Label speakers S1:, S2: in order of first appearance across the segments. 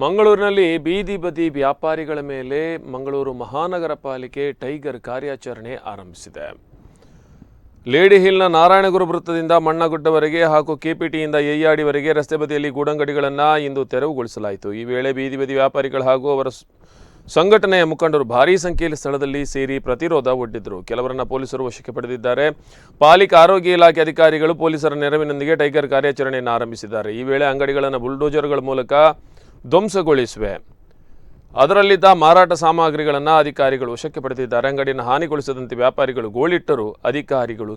S1: ಮಂಗಳೂರಿನಲ್ಲಿ ಬೀದಿ ಬದಿ ವ್ಯಾಪಾರಿಗಳ ಮೇಲೆ ಮಂಗಳೂರು ಮಹಾನಗರ ಪಾಲಿಕೆ ಟೈಗರ್ ಕಾರ್ಯಾಚರಣೆ ಆರಂಭಿಸಿದೆ. ಲೇಡಿ ಹಿಲ್ನ ನಾರಾಯಣಗುರು ವೃತ್ತದಿಂದ ಮಣ್ಣಗುಡ್ಡವರೆಗೆ ಹಾಗೂ ಕೆಪಿಟಿಯಿಂದ ಎಯ್ಯಾಡಿವರೆಗೆ ರಸ್ತೆ ಬದಿಯಲ್ಲಿ ಗೂಡಂಗಡಿಗಳನ್ನು ಇಂದು ತೆರವುಗೊಳಿಸಲಾಯಿತು. ಈ ವೇಳೆ ಬೀದಿ ಬದಿ ವ್ಯಾಪಾರಿಗಳು ಹಾಗೂ ಅವರ ಸಂಘಟನೆಯ ಮುಖಂಡರು ಭಾರೀ ಸಂಖ್ಯೆಯಲ್ಲಿ ಸ್ಥಳದಲ್ಲಿ ಸೇರಿ ಪ್ರತಿರೋಧ ಒಡ್ಡಿದ್ರು. ಕೆಲವರನ್ನು ಪೊಲೀಸರು ವಶಕ್ಕೆ ಪಡೆದಿದ್ದಾರೆ. ಪಾಲಿಕೆ ಆರೋಗ್ಯ ಇಲಾಖೆ ಅಧಿಕಾರಿಗಳು ಪೊಲೀಸರ ನೆರವಿನೊಂದಿಗೆ ಟೈಗರ್ ಕಾರ್ಯಾಚರಣೆಯನ್ನು ಆರಂಭಿಸಿದ್ದಾರೆ. ಈ ವೇಳೆ ಅಂಗಡಿಗಳನ್ನು ಬುಲ್ಡೋಜರ್ಗಳ ಮೂಲಕ ಧ್ವಂಸಗೊಳಿಸಿವೆ ಅದರಲ್ಲಿದ್ದ ಮಾರಾಟ ಸಾಮಗ್ರಿಗಳನ್ನು ಅಧಿಕಾರಿಗಳು ವಶಕ್ಕೆ ಪಡೆದಿದ್ದಾರೆ ಅಂಗಡಿಯನ್ನು ಹಾನಿಗೊಳಿಸದಂತೆ ವ್ಯಾಪಾರಿಗಳು ಗೋಳಿಟ್ಟರು ಅಧಿಕಾರಿಗಳು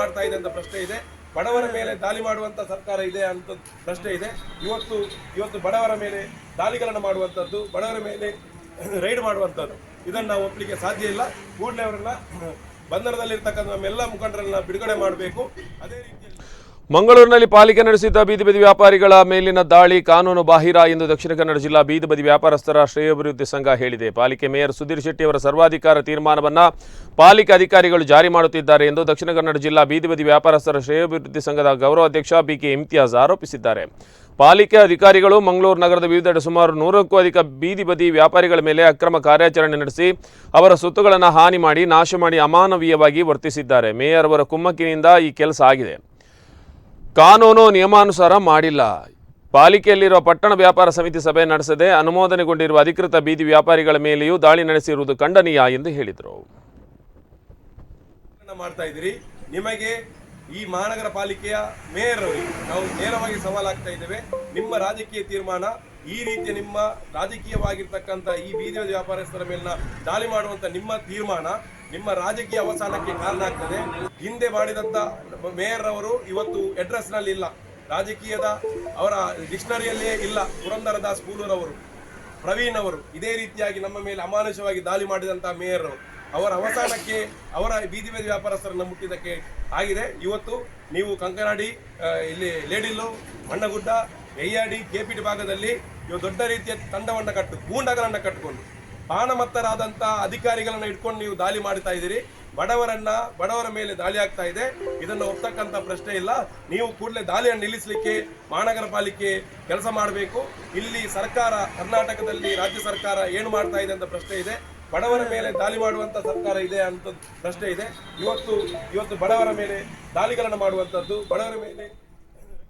S2: ಮಾಡ್ತಾ ಇದೆ ಅಂತ ಪ್ರಶ್ನೆ ಇದೆ. ಬಡವರ ಮೇಲೆ ದಾಳಿ ಮಾಡುವಂತ ಸರ್ಕಾರ ಇದೆ ಅಂತ ಪ್ರಶ್ನೆ ಇದೆ. ಇವತ್ತು ಇವತ್ತು ಬಡವರ ಮೇಲೆ ದಾಳಿಗಳನ್ನು ಮಾಡುವಂಥದ್ದು ಬಡವರ ಮೇಲೆ ರೈಡ್ ಮಾಡುವಂಥದ್ದು ಇದನ್ನು ನಾವು ಒಪ್ಪಲಿಕ್ಕೆ ಸಾಧ್ಯ ಇಲ್ಲ. ಕೂಡಲೇ ಅವರನ್ನ ಬಂಧನದಲ್ಲಿರ್ತಕ್ಕಂಥ ನಮ್ಮೆಲ್ಲ ಮುಖಂಡರನ್ನ ಬಿಡುಗಡೆ ಮಾಡಬೇಕು. ಅದೇ ರೀತಿಯಲ್ಲಿ
S1: ಮಂಗಳೂರಿನಲ್ಲಿ ಪಾಲಿಕೆ ನಡೆಸಿದ್ದ ಬೀದಿ ಬದಿ ವ್ಯಾಪಾರಿಗಳ ಮೇಲಿನ ದಾಳಿ ಕಾನೂನು ಬಾಹಿರ ಎಂದು ದಕ್ಷಿಣ ಕನ್ನಡ ಜಿಲ್ಲಾ ಬೀದಿ ಬದಿ ವ್ಯಾಪಾರಸ್ಥರ ಶ್ರೇಯೋಭಿವೃದ್ಧಿ ಸಂಘ ಹೇಳಿದೆ. ಪಾಲಿಕೆ ಮೇಯರ್ ಸುಧೀರ್ ಶೆಟ್ಟಿ ಅವರ ಸರ್ವಾಧಿಕಾರ ತೀರ್ಮಾನವನ್ನು ಪಾಲಿಕೆ ಅಧಿಕಾರಿಗಳು ಜಾರಿ ಮಾಡುತ್ತಿದ್ದಾರೆ ಎಂದು ದಕ್ಷಿಣ ಕನ್ನಡ ಜಿಲ್ಲಾ ಬೀದಿ ಬದಿ ವ್ಯಾಪಾರಸ್ಥರ ಶ್ರೇಯೋಭಿವೃದ್ಧಿ ಸಂಘದ ಗೌರವಾಧ್ಯಕ್ಷ ಬಿಕೆ ಇಮ್ತಿಯಾಜ್ ಆರೋಪಿಸಿದ್ದಾರೆ. ಪಾಲಿಕೆ ಅಧಿಕಾರಿಗಳು ಮಂಗಳೂರು ನಗರದ ವಿವಿಧೆಡೆ ಸುಮಾರು ನೂರಕ್ಕೂ ಅಧಿಕ ಬೀದಿ ಬದಿ ವ್ಯಾಪಾರಿಗಳ ಮೇಲೆ ಅಕ್ರಮ ಕಾರ್ಯಾಚರಣೆ ನಡೆಸಿ ಅವರ ಸೊತ್ತುಗಳನ್ನು ಹಾನಿ ಮಾಡಿ ನಾಶ ಮಾಡಿ ಅಮಾನವೀಯವಾಗಿ ವರ್ತಿಸಿದ್ದಾರೆ. ಮೇಯರ್ ಅವರ ಕುಮ್ಮಕ್ಕಿನಿಂದ ಈ ಕೆಲಸ ಆಗಿದೆ. ಕಾನೂನು ನಿಯಮಾನುಸಾರ ಮಾಡಿಲ್ಲ. ಪಾಲಿಕೆಯಲ್ಲಿರುವ ಪಟ್ಟಣ ವ್ಯಾಪಾರ ಸಮಿತಿ ಸಭೆ ನಡೆಸದೆ ಅನುಮೋದನೆಗೊಂಡಿರುವ ಅಧಿಕೃತ ಬೀದಿ ವ್ಯಾಪಾರಿಗಳ ಮೇಲೆಯೂ ದಾಳಿ ನಡೆಸಿರುವುದು ಖಂಡನೀಯ ಎಂದು ಹೇಳಿದರು.
S2: ಮಾಡ್ತಾ ಇದ್ದೀರಿ. ನಿಮಗೆ ಈ ಮಹಾನಗರ ಪಾಲಿಕೆಯ ಮೇಯರ್ ಅವರಿಗೆ ನಾವು ನೇರವಾಗಿ ಸವಾಲಾಗ್ತಾ ಇದ್ದೇವೆ. ನಿಮ್ಮ ರಾಜಕೀಯ ತೀರ್ಮಾನ ಈ ರೀತಿಯ ನಿಮ್ಮ ರಾಜಕೀಯವಾಗಿರ್ತಕ್ಕಂಥ ಈ ಬೀದಿ ವ್ಯಾಪಾರಸ್ಥರ ಮೇಲಿನ ದಾಳಿ ಮಾಡುವಂಥ ನಿಮ್ಮ ತೀರ್ಮಾನ ನಿಮ್ಮ ರಾಜಕೀಯ ಅವಸಾನಕ್ಕೆ ಕಾರಣ ಆಗ್ತದೆ. ಹಿಂದೆ ಮಾಡಿದಂಥ ಮೇಯರ್ ಅವರು ಇವತ್ತು ಅಡ್ರೆಸ್ನಲ್ಲಿ ಇಲ್ಲ. ರಾಜಕೀಯದ ಅವರ ಡಿಕ್ಷನರಿಯಲ್ಲಿಯೇ ಇಲ್ಲ. ಪುರಂದರದಾಸ್ ಕೂಲೂರವರು ಪ್ರವೀಣ್ ಅವರು ಇದೇ ರೀತಿಯಾಗಿ ನಮ್ಮ ಮೇಲೆ ಅಮಾನುಷವಾಗಿ ದಾಳಿ ಮಾಡಿದಂಥ ಮೇಯರ್ ಅವರು ಅವರ ಅವಸಾನಕ್ಕೆ, ಅವರ ಬೀದಿ ಬೀದಿ ವ್ಯಾಪಾರಸ್ಥರನ್ನು ಮುಟ್ಟಿದ್ದಕ್ಕೆ ಆಗಿದೆ. ಇವತ್ತು ನೀವು ಕಂಕನಾಡಿ ಇಲ್ಲಿ ಲೇಡಿಲ್ಲು ಮಣ್ಣಗುಡ್ಡ ಎಯ್ಯಾಡಿ ಕೆಪಿಟಿ ಭಾಗದಲ್ಲಿ ಇವು ದೊಡ್ಡ ರೀತಿಯ ತಂಡವನ್ನು ಕಟ್ಟು ಗೂಂಡಗಳನ್ನು ಕಟ್ಟಿಕೊಂಡು ಪಾನಮತ್ತರಾದಂತಹ ಅಧಿಕಾರಿಗಳನ್ನ ಇಟ್ಕೊಂಡು ನೀವು ದಾಳಿ ಮಾಡ್ತಾ ಇದ್ದೀರಿ. ಬಡವರನ್ನ, ಬಡವರ ಮೇಲೆ ದಾಳಿ ಆಗ್ತಾ ಇದೆ. ಇದನ್ನು ಒಪ್ತಕ್ಕಂಥ ಪ್ರಶ್ನೆ ಇಲ್ಲ. ನೀವು ಕೂಡಲೇ ದಾಳಿಯನ್ನು ನಿಲ್ಲಿಸಲಿಕ್ಕೆ ಮಹಾನಗರ ಪಾಲಿಕೆ ಕೆಲಸ ಮಾಡಬೇಕು. ಇಲ್ಲಿ ಸರ್ಕಾರ, ಕರ್ನಾಟಕದಲ್ಲಿ ರಾಜ್ಯ ಸರ್ಕಾರ ಏನು ಮಾಡ್ತಾ ಇದೆ ಅಂತ ಪ್ರಶ್ನೆ ಇದೆ. ಬಡವರ ಮೇಲೆ ದಾಳಿ ಮಾಡುವಂತ ಸರ್ಕಾರ ಇದೆ ಅಂತ ಪ್ರಶ್ನೆ ಇದೆ. ಇವತ್ತು ಇವತ್ತು ಬಡವರ ಮೇಲೆ ದಾಳಿಗಳನ್ನು ಮಾಡುವಂಥದ್ದು ಬಡವರ ಮೇಲೆ